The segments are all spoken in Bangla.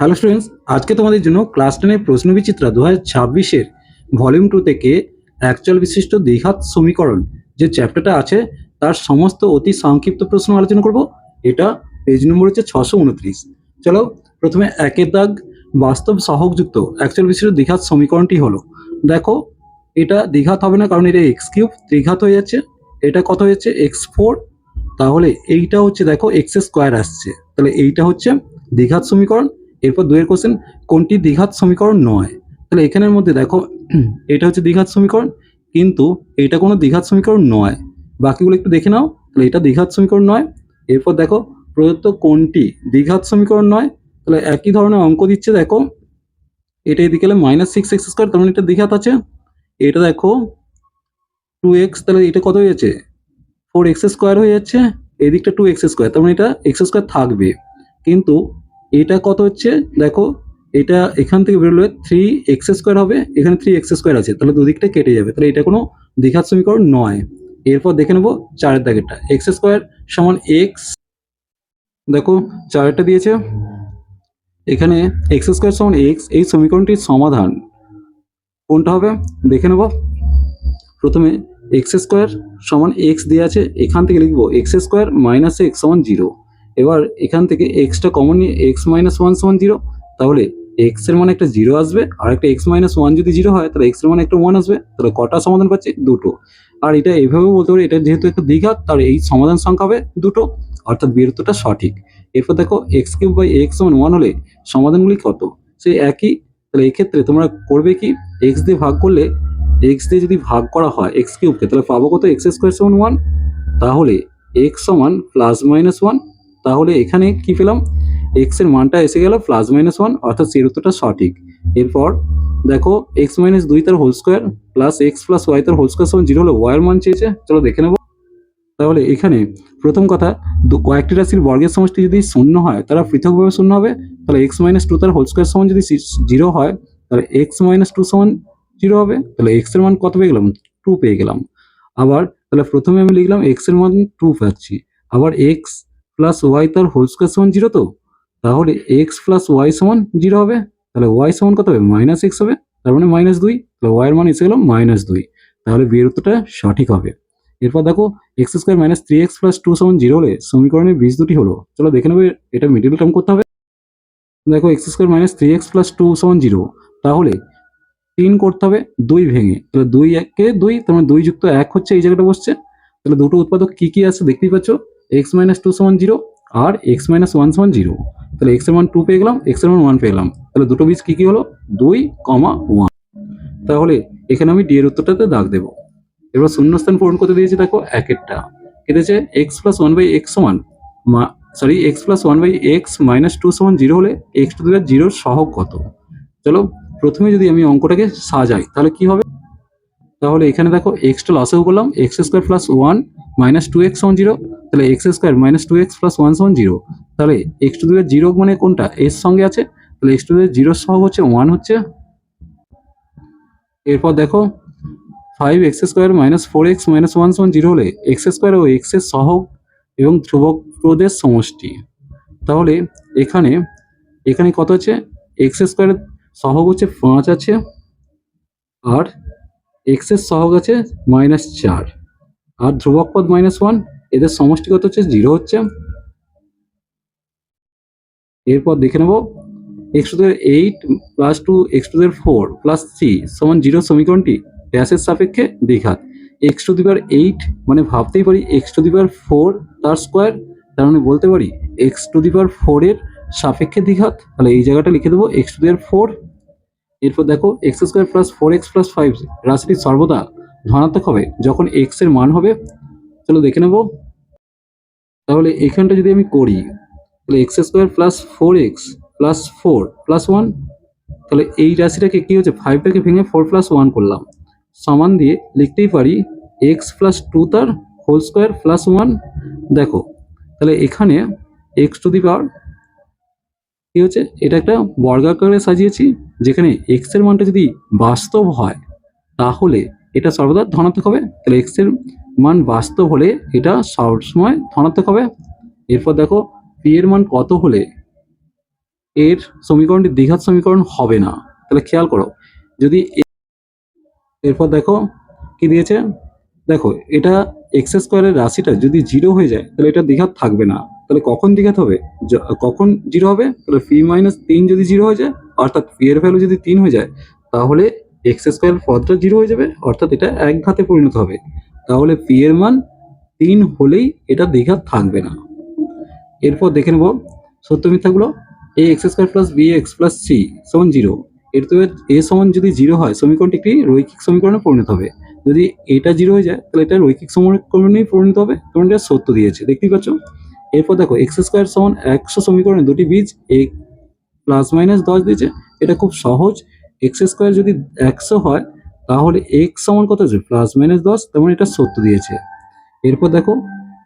হ্যালো স্টুডেন্টস আজকে তোমাদের জন্য ক্লাস টেনের প্রশ্ন বিচিত্রা দু হাজার ছাব্বিশের ভলিউম টু থেকে অ্যাকচুয়াল বিশিষ্ট দ্বিঘাত সমীকরণ যে চ্যাপ্টারটা আছে, তার সমস্ত অতি সংক্ষিপ্ত প্রশ্ন আলোচনা করব। এটা পেজ নম্বর হচ্ছে ছশো উনত্রিশ। চলো প্রথমে একের দাগ বাস্তব সহগযুক্ত অ্যাকচুয়াল বিশিষ্ট দ্বিঘাত সমীকরণটি হলো। দেখো, এটা দ্বিঘাত হবে না কারণ এটা এক্স কিউব ত্রিঘাত হয়ে যাচ্ছে। এটা কত হয়েছে এক্স ফোর তাহলে এইটা হচ্ছে, দেখো এক্স স্কোয়ার আসছে। তাহলে এইটা হচ্ছে দ্বিঘাত সমীকরণ। এরপর দুয়ের কোশ্চেন কোনটি দ্বিঘাত সমীকরণ নয়? তাহলে এখানের মধ্যে দেখো, এটা হচ্ছে দ্বিঘাত সমীকরণ, কিন্তু এটা কোনো দ্বিঘাত সমীকরণ নয়। বাকিগুলো একটু দেখে নাও, তাহলে এটা দ্বিঘাত সমীকরণ নয়। এরপর দেখো, প্রদত্ত কোনটি দ্বিঘাত সমীকরণ নয়? তাহলে একই ধরনের অঙ্ক দিচ্ছে, দেখো। এটা এদিকে গেলে মাইনাস সিক্স এক্স স্কোয়ার তার মানে এটা দ্বিঘাত আছে। এটা দেখো টু এক্স তাহলে এটা কত হয়ে যাচ্ছে? ফোর এক্স স্কোয়ার হয়ে যাচ্ছে। এদিকটা টু এক্স স্কোয়ার তার মানে এটা এক্স স্কোয়ার থাকবে। কিন্তু এটা কত হচ্ছে? দেখো, এটা এখান থেকে বেরোলে থ্রি এক্স স্কোয়ার হবে, এখানে থ্রি এক্স স্কোয়ার আছে, তাহলে দুদিকটা কেটে যাবে। তাহলে এটা কোনো দীঘার সমীকরণ নয়। এরপর দেখে নেব চারের দাগেরটা। এক্স স্কোয়ার সমান এক্স দেখো, চারেরটা দিয়েছে। এখানে এক্স স্কোয়ার সমান এক্স এই সমীকরণটির সমাধান কোনটা হবে? দেখে নেব। প্রথমে এক্স স্কোয়ার সমান এক্স দিয়ে আছে, এখান থেকে লিখব এক্স স্কোয়ার মাইনাস এক্স সমান জিরো এবার এখান থেকে এক্সটা কমন নিয়ে এক্স মাইনাস ওয়ান সমান জিরো তাহলে এক্সের মানে একটা জিরো আসবে, আর একটা এক্স মাইনাস ওয়ান যদি জিরো হয়, তাহলে এক্সের মানে একটা ওয়ান আসবে, তাহলে কটা সমাধান পাচ্ছে? দুটো। আর এটা এইভাবেও বলতে পারি, এটা যেহেতু একটা দ্বিঘাত তার এই সমাধান সংখ্যা হবে দুটো, অর্থাৎ বীরত্বটা সঠিক। এরপর দেখো এক্স কিউব বাই এক্স সমান ওয়ান হলে সমাধানগুলি কত? সেই একই, তাহলে এক্ষেত্রে তোমরা করবে কি? এক্স দিয়ে ভাগ করলে এক্স দিয়ে যদি ভাগ করা হয় এক্স কিউবকে তাহলে পাবো কত? এক্স স্কোয়ার সমান ওয়ান তাহলে এক্স সমান প্লাস মাইনাস ওয়ান তাহলে এখানে কি পেলাম? এক্সের মানটা এসে গেল প্লাস মাইনাস ওয়ান অর্থাৎ সেই উত্তরটা সঠিক। এরপর দেখো এক্স মাইনাস দুই তার whole square plus X plus Y তার হোল স্কোয়ার সমান জিরো হলো ওয়াই এর মান চেয়েছে। চলো দেখে নেব। তাহলে এখানে প্রথম কথা কয়েকটি রাশির বর্গের সমষ্টি যদি শূন্য হয়, তারা পৃথকভাবে শূন্য হবে। তাহলে এক্স মাইনাস টু তার হোল স্কোয়ার সমান যদি জিরো হয়, তাহলে এক্স মাইনাস টু সমান জিরো হবে। তাহলে এক্সের মান কত পেয়ে গেলাম? টু পেয়ে গেলাম। আবার তাহলে প্রথমে আমি লিখলাম এক্সের মান টু পাচ্ছি। আবার এক্স প্লাস ওয়াই তার হোল স্কোয়ার সমান জিরো তো? তাহলে এক্স প্লাস ওয়াই সমান জিরো হবে। তাহলে ওয়াই সমান কত হবে? মাইনাস এক্স হবে। তার মানে মাইনাস দুই। তাহলে ওয়াই এর মান এসে গেল মাইনাস দুই। তাহলে বিয়ের উত্তরটা সঠিক হবে। এরপর দেখো X square minus three X plus two সমান জিরো হলে সমীকরণের বীজ দুটি হলো। চলো দেখে নেবে, এটা মিডিল টার্ম করতে হবে। দেখো X square minus three X plus two সমান জিরো তাহলে তিন করতে হবে, দুই ভেঙে। তাহলে দুই এককে দুই, তার মানে দুই যুক্ত এক হচ্ছে, এই জায়গাটা বসছে। তাহলে দুটো উৎপাদক কি কি আছে দেখতেই পাচ্ছ? এক্স মাইনাস টু সমান জিরো আর এক্স মাইনাস ওয়ান সমান জিরো তাহলে এক্সের মান টু পেয়ে গেলাম এক্সের মান ওয়ান পেয়ে গেলাম। তাহলে দুটো বীজ কি কি হলো? দুই, কমা ওয়ান তাহলে এখানে আমি ডি এর উত্তরটাতে দাগ দেবো। এবার শূন্যস্থান পূরণ করতে দিয়েছি দেখো একেরটা। কেটেছে X plus one by X সমান sorry X plus one by X minus two সমান জিরো হলে এক্স টু দেওয়ার জিরোর সহগ কত? চলো, প্রথমে যদি আমি অঙ্কটাকে সাজাই, তাহলে কি হবে? তাহলে এখানে দেখো এক্সটা লসেও করলাম X square plus one minus two X সমান জিরো তাহলে X square minus two X plus one সমান জিরো তাহলে এক্স টু দেওয়ার জিরো মানে কোনটা? এর সঙ্গে আছে, তাহলে এক্স টু দেওয়ার জিরোর সহগ হচ্ছে ওয়ান হচ্ছে, এরপর দেখো five X square minus four X minus one সমান জিরো হলে এক্স স্কোয়ার ও এক্সের সহগ এবং ধ্রুবক পদের সমষ্টি। তাহলে এখানে এখানে কত আছে? এক্স স্কোয়ারের সহগ হচ্ছে পাঁচ আছে, আর এক্সের সহগ আছে মাইনাস চার, আর ধ্রুবক পদ মাইনাস ওয়ান এদের সমষ্টি কত হচ্ছে জিরো হচ্ছে। এরপর দেখে নেব X two eight plus two X two four plus three সমান জিরো সমীকরণটি ড্যাশের সাপেক্ষে দ্বিঘাত। এক্স টু দিবার এইট মানে ভাবতেই পারি এক্স টু দিবার ফোর তার স্কোয়ার তার মানে বলতে পারি এক্স টু দিবার ফোরের সাপেক্ষে দ্বিঘাত। তাহলে এই জায়গাটা লিখে দেবো এক্স টু দিবার ফোর এরপর দেখো X square plus four X plus five রাশিটি সর্বদা ধনাত্মক হবে, যখন এক্সের মান হবে। চলো দেখে নেব। তাহলে এখানটা যদি আমি করি, তাহলে X square plus four X plus four plus one তাহলে এই রাশিটাকে কী হচ্ছে? ফাইভটাকে ভেঙে ফোর প্লাস ওয়ান করলাম। সমান দিয়ে লিখতেই পারি এক্স প্লাস টু তার হোল স্কোয়ার প্লাস ওয়ান দেখো, তাহলে এখানে এক্স টু দি পাওয়ার কি হচ্ছে? এটা একটা বর্গাকারে সাজিয়েছি, যেখানে এক্সের মানটা যদি বাস্তব হয়, তাহলে এটা সর্বদা ধনাত্মক হবে। তাহলে এক্সের মান বাস্তব হলে এটা সবসময় ধনাত্মক হবে। এরপর দেখো পি এর মান কত হলে এর সমীকরণটি দ্বিঘাত সমীকরণ হবে না? তাহলে খেয়াল করো, যদি এরপর দেখো, কি দিয়েছে? দেখো, এটা এক্স স্কোয়ারের রাশিটা যদি জিরো হয়ে যায়, তাহলে এটা দ্বিঘাত থাকবে না। তাহলে কখন দ্বিঘাত হবে? কখন জিরো হবে? তাহলে ফি মাইনাস তিন যদি জিরো হয়ে যায়, অর্থাৎ ফি এর ভ্যালু যদি তিন হয়ে যায়, তাহলে এক্স স্কোয়ার পদটা জিরো হয়ে যাবে, অর্থাৎ এটা এক ঘাতে পরিণত হবে। তাহলে পি এর মান তিন হলেই এটা দ্বিঘাত থাকবে না। এরপর দেখে নেব সত্য মিথ্যাগুলো। A X square plus B X plus C সমান জিরো এর তো এ সমান যদি জিরো হয়, সমীকরণটি একটি রৈখিক সমীকরণে পরিণত হবে। যদি এটা জিরো হয়ে যায়, তাহলে এটা রৈখিক সমীকরণেই পরিণত হবে। তখন এটা সত্য দিয়েছে, দেখতেই পাচ্ছ? এরপর দেখো এক্স স্কোয়ার সমান একশো সমীকরণে দুটি বীজ এ প্লাস মাইনাস দশ দিয়েছে। এটা খুব সহজ। এক্স স্কোয়ার যদি একশো হয় তাহলে এক্স সমান কত আছে প্লাস মাইনাস দশ তেমন এটা সত্য দিয়েছে। এরপর দেখো,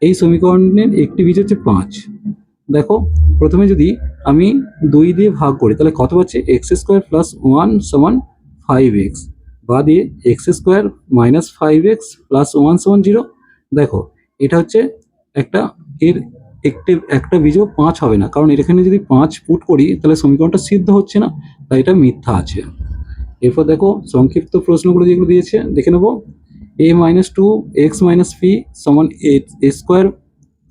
এই সমীকরণের একটি বীজ হচ্ছে পাঁচ। দেখো, প্রথমে যদি আমি দুই দিয়ে ভাগ করি, তাহলে কত পাচ্ছি? এক্স স্কোয়ার প্লাস ওয়ান সমান ফাইভ এক্স বা দিয়ে X square minus five X plus one সমান জিরো দেখো, এটা হচ্ছে একটা, এর একটি, একটা বীজও পাঁচ হবে না। কারণ এখানে যদি পাঁচ পুট করি, তাহলে সমীকরণটা সিদ্ধ হচ্ছে না, তাই এটা মিথ্যা আছে। এরপর দেখো সংক্ষিপ্ত প্রশ্নগুলো যেগুলো দিয়েছে, দেখে নেব। A minus two X minus P সমান A square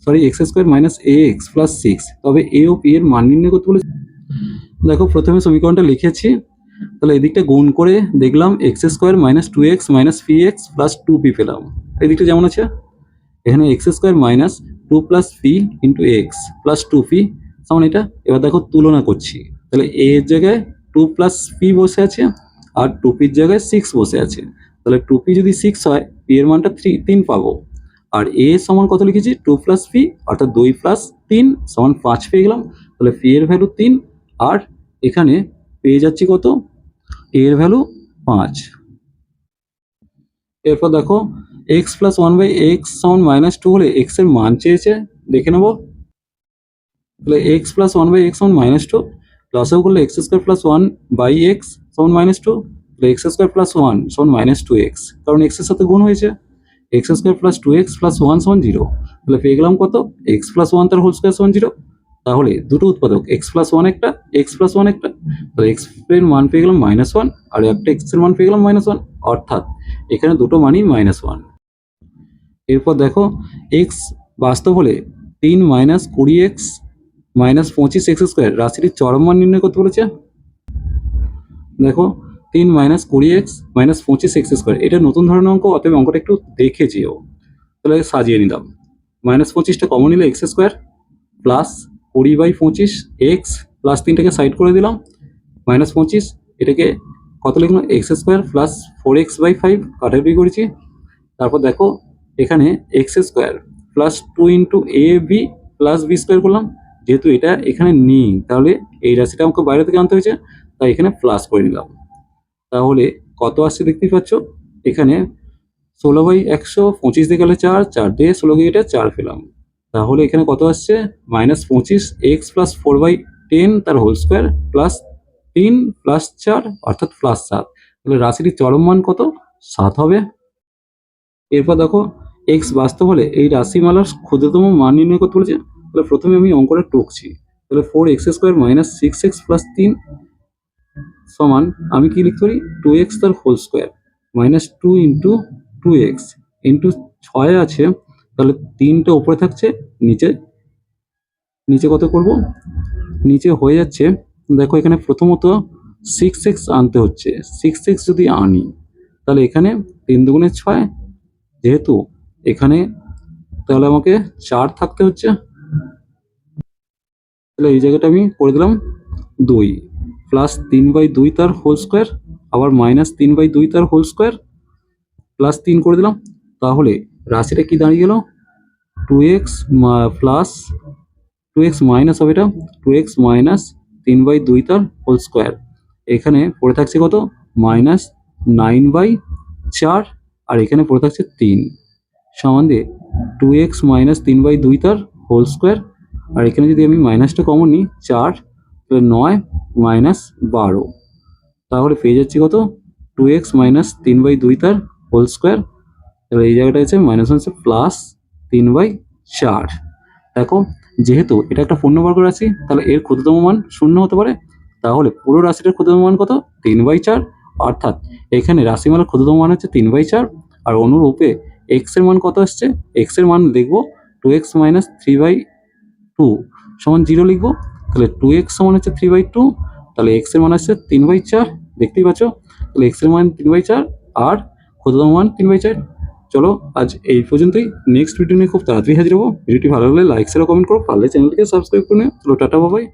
sorry X square minus A X plus six তবে এ ও পি এর মান নির্ণয় করতে বলেছে। দেখো প্রথমে সমীকরণটা লিখেছি। তাহলে এদিকটা গুণ করে দেখলাম X square minus two X minus P X plus two P পেলাম। এদিকটা যেমন আছে। এখানে X square minus two plus P into X plus two P সমান এটা। এবার দেখো তুলনা করছি। তাহলে এ এর জায়গায় টু প্লাস পি বসে আছে। আর টু পির জায়গায় সিক্স বসে আছে। তাহলে টু পি যদি সিক্স হয় পি এর মানটা থ্রি তিন পাবো। আর এ সমান কত লিখেছি? টু প্লাস পি অর্থাৎ দুই প্লাস তিন সমান পাঁচ পেয়ে গেলাম। তাহলে পি এর ভ্যালু তিন, আর এখানে পেয়ে যাচ্ছি কত? এ এর ভ্যালু পাঁচ। এরপর দেখো X plus one by X সমান মাইনাস টু হলে এক্সের মান চেয়েছে, দেখে নেব। তাহলে X plus one by X সমান মাইনাস টু লসও করলে X square plus one by X সমান minus two X square plus one সমান মাইনাস টু এক্স কারণ এক্সের সাথে গুণ হয়েছে। X square plus two X plus one সমান জিরো তাহলে পেয়ে গেলাম কত? এক্স প্লাস ওয়ান তার হোল স্কোয়ার সমান জিরো তাহলে দুটো উৎপাদক এক্স প্লাস ওয়ান একটা এক্স প্লাস ওয়ান একটা, তাহলে এক্সের মান পেয়ে গেলাম মাইনাস ওয়ান আর একটা এক্সের মান পেয়ে গেলাম মাইনাস ওয়ান অর্থাৎ এখানে দুটো মানই মাইনাস ওয়ান এরপর দেখো এক্স বাস্তব হলে তিন মাইনাস কুড়ি এক্স মাইনাস পঁচিশ এক্স স্কোয়ার রাশিটির চরম মান নির্ণয় করতে বলেছে। দেখো, তিন মাইনাস কুড়ি এক্স মাইনাস পঁচিশ এক্স স্কোয়ার এটা নতুন ধরনের অঙ্ক, অতএব অঙ্কটা একটু দেখে যেও। তাহলে সাজিয়ে নিলাম। মাইনাস পঁচিশটা কমন নিলে এক্স স্কোয়ার প্লাস কুড়ি বাই পঁচিশ এক্স প্লাস তিনটাকে সাইড করে দিলাম। মাইনাস পঁচিশ, এটাকে কত লিখলাম? X square plus four X by five কাটাকুটি করেছি। তারপর দেখো, এখানে X square plus two into A B plus B square করলাম। যেহেতু এটা এখানে নেই, তাহলে এই রাশিটা আমাকে বাইরে থেকে আনতে হয়েছে। তাই এখানে প্লাস করে নিলাম তাহলে কত আসছে দেখতেই পাচ্ছ? এখানে ষোলো বাই একশো পঁচিশ দিয়ে গেলে চার চার দিয়ে ষোলো গিয়ে চার পেলাম। তাহলে এখানে কত আসছে? মাইনাস পঁচিশ X plus four by ten তার হোল স্কোয়ার প্লাস তিন প্লাস চার, অর্থাৎ প্লাস সাত। তাহলে রাশিটির চরম মান কত? সাত হবে। এরপর দেখো এক্স বাস্তব হলে এই রাশিমালার ক্ষুদ্রতম মান নির্ণয় করতে বলেছে। তাহলে প্রথমে আমি অঙ্কটা টুকছি। তাহলে four x square minus six x plus তিন সমান আমি কি লিখতে পারি? টু এক্স তার whole square minus two into two x into ছয় আছে, তাহলে তিনটা উপরে থাকছে, নিচে নিচে কত করব? নিচে হয়ে যাচ্ছে, দেখো এখানে প্রথমত সিক্স এক্স আনতে হচ্ছে সিক্স এক্স যদি আনি, তাহলে এখানে তিন দুগুণে ছয়, যেহেতু এখানে তাহলে আমাকে চার থাকতে হচ্ছে, তাহলে এই জায়গাটা আমি করে দিলাম দুই। প্লাস তিন বাই দুই তার হোল স্কোয়ার আবার মাইনাস তিন বাই দুই তার হোল স্কোয়ার প্লাস তিন করে দিলাম। তাহলে রাশিটা কি দাঁড়িয়ে গেল? Two x plus two x minus হবে এটা। টু এক্স মাইনাস তিন বাই দুই তার হোল স্কোয়ার এখানে পড়ে থাকছে কত? মাইনাস নাইন বাই চার, আর এখানে পড়ে থাকছে তিন। সমান দিয়ে টু এক্স মাইনাস তিন বাই দুই তার হোল স্কোয়ার আর এখানে যদি আমি মাইনাসটা কমন নিই, চার তাহলে নয় মাইনাস বারো। তাহলে পেয়ে যাচ্ছি কত? টু এক্স মাইনাস তিন বাই দুই তার হোল স্কোয়ার তাহলে এই জায়গাটা আছে মাইনাস হচ্ছে প্লাস তিন বাই চার। দেখো, যেহেতু এটা একটা পূর্ণবর্গ রাশি, তাহলে এর ক্ষুদ্রতম মান শূন্য হতে পারে। তাহলে পুরো রাশিটার ক্ষুদ্রতম মান কত? তিন বাই চার। অর্থাৎ এখানে রাশিমালার ক্ষুদ্রতম মান হচ্ছে তিন বাই চার। আর অনুরূপে এক্সের মান কত আসছে? এক্সের মান লিখব two x minus three by two সমান জিরো লিখব। তাহলে টু এক্স সমান হচ্ছে থ্রি বাই টু তাহলে এক্সের মান হচ্ছে তিন বাই চার দেখতেই পাচ্ছ? তাহলে এক্সের মান তিন বাই চার আর ক্ষুদ্রতম মান তিন বাই চার চলো, আজ এই পর্যন্তই। নেক্সট ভিডিও নিয়ে খুব তাড়াতাড়ি হাজির হব। ভিডিওটি ভালো লাগলে লাইক শেয়ার কমেন্ট করো। পারলে চ্যানেলকে সাবস্ক্রাইব করে চলো, টাটা বাবাই